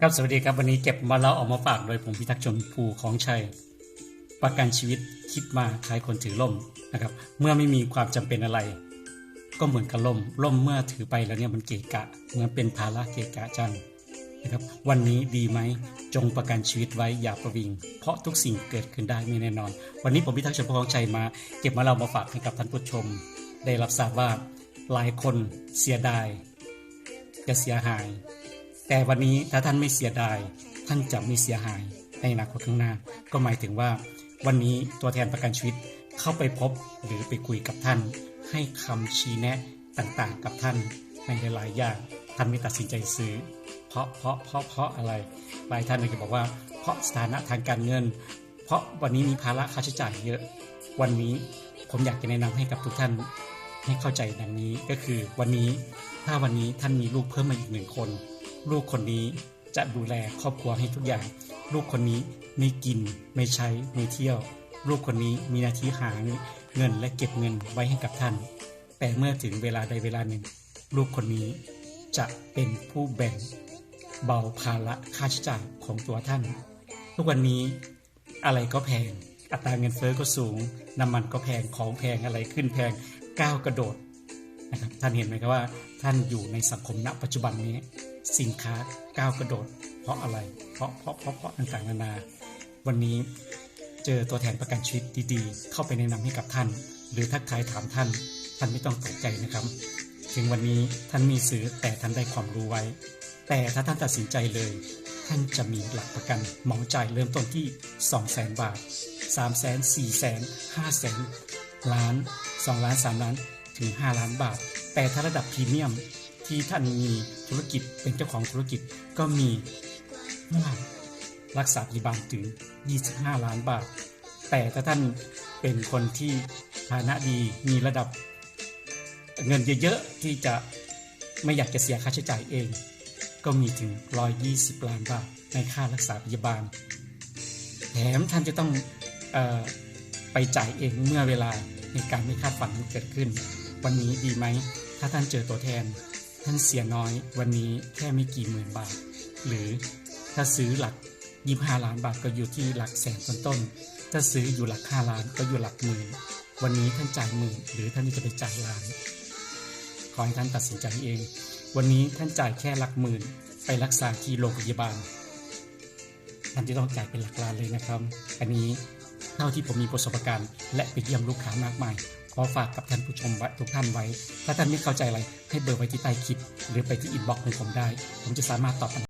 ครับสวัสดีครับวันนี้เก็บมาแล้วเออกมาฝากโดยผมพิทักษ์ชนภูของชัย ประกันชีวิตคิดมาคล้ายคนถือล่มนะครับ เมื่อไม่มีความจำเป็นอะไร ก็เหมือนกับล่มล่มเมื่อถือไปแล้วเนี่ยมันเกะกะเหมือนเป็นภาระเกะกะจังนะครับ วันนี้ดีไหมจงประกันชีวิตไว้อย่าประวิง เพราะทุกสิ่งเกิดขึ้นได้ไม่แน่นอน วันนี้ผมพิทักษ์ชนภูของชัยมา เก็บมาเรามาฝากให้กับท่านผู้ชม ได้รับทราบว่าหลายคนเสียดายจะเสียหาย แต่วันนี้ถ้าท่านไม่เสียดาย ท่านจะไม่เสียหายในอนาคตข้างหน้า ก็หมายถึงว่า วันนี้ตัวแทนประกันชีวิตเข้าไปพบหรือไปคุยกับท่าน ให้คำชี้แนะต่างๆ กับท่านในหลายๆอย่างท่านไม่ตัดสินใจซื้อ เพราะเพราะเพราะเพราะอะไรหลายท่านก็บอกว่า เพราะสถานะทางการเงิน เพราะวันนี้มีภาระค่าใช้จ่ายเยอะ วันนี้ผมอยากจะแนะนำให้กับทุกท่านให้เข้าใจดังนี้ก็คือวันนี้ถ้าวันนี้ท่านมีลูกเพิ่มมาอีกหนึ่งคน ลูกคนนี้จะดูแลครอบครัวให้ทุกอย่าง ลูกคนนี้ไม่กิน ไม่ใช้ ไม่เที่ยว ลูกคนนี้มีหน้าที่หาเงินและเก็บเงินไว้ให้กับท่าน แต่เมื่อถึงเวลาใดเวลาหนึ่ง ลูกคนนี้จะเป็นผู้แบ่งเบาภาระค่าใช้จ่ายของตัวท่าน ทุกวันนี้อะไรก็แพง อัตราเงินเฟ้อก็สูง น้ำมันก็แพง ของแพงอะไรขึ้นแพงก้าวกระโดด นะครับท่านเห็นไหมครับว่าท่านอยู่ในสังคมณปัจจุบันนี้ สินค้าก้าวกระโดด เพราะอะไร เพราะเพราะเพราะเพราะต่างๆนานา วันนี้เจอตัวแทนประกันชีวิตดีๆ เข้าไปแนะนำให้กับท่าน หรือทักทายถามท่าน ท่านไม่ต้องตกใจนะครับ ถึงวันนี้ท่านมีซื้อแต่ท่านได้ความรู้ไว้ แต่ถ้าท่านตัดสินใจเลย ท่านจะมีหลักประกันเหมาจ่ายเริ่มต้นที่ 200,000บาท 3 0 0 0 0 0 4 0 0 0 0 5 0 0 0 0ล้าน 2 ล้าน 3 ล้าน ถึง 5 ล้านบาท แต่ถ้าระดับพรีเมียมที่ท่านมีธุรกิจเป็นเจ้าของธุรกิจก็มีรักษาพยาบาลถึง 25 ล้านบาท แต่ถ้าท่านเป็นคนที่ฐานะดีมีระดับเงินเยอะๆที่จะไม่อยากจะเสียค่าใช้จ่ายเอง ก็มีถึง 120 ล้านบาทในค่ารักษาพยาบาลแถมท่านจะต้องออไปจ่ายเองเมื่อเวลาในการไม่คาดฝันเกิดขึ้น วันนี้ดีไหม ถ้าท่านเจอตัวแทน ท่านเสียน้อยวันนี้แค่ไม่กี่หมื่นบาท หรือถ้าซื้อหลัก25ล้านบาทก็อยู่ที่หลักแสนต้นๆถ้าซื้ออยู่หลัก5ล้านก็อยู่หลักหมื่นวันนี้ท่านจ่ายหมื่นหรือท่านจะไปจ่ายล้าน ขอให้ท่านตัดสินใจเอง วันนี้ท่านจ่ายแค่หลักหมื่น ไปรักษาที่โรงพยาบาลท่านจะต้องจ่ายเป็นหลักล้านเลยนะครับ อันนี้เท่าที่ผมมีประสบการณ์และไปเยี่ยมลูกค้ามากมาย ขอฝากกับท่านผู้ชมทุกท่านไว้ ถ้าท่านไม่เข้าใจอะไรให้เบอร์ไว้ที่ใต้คลิป หรือไปที่อินบ็อกซ์ของผมได้ ผมจะสามารถตอบ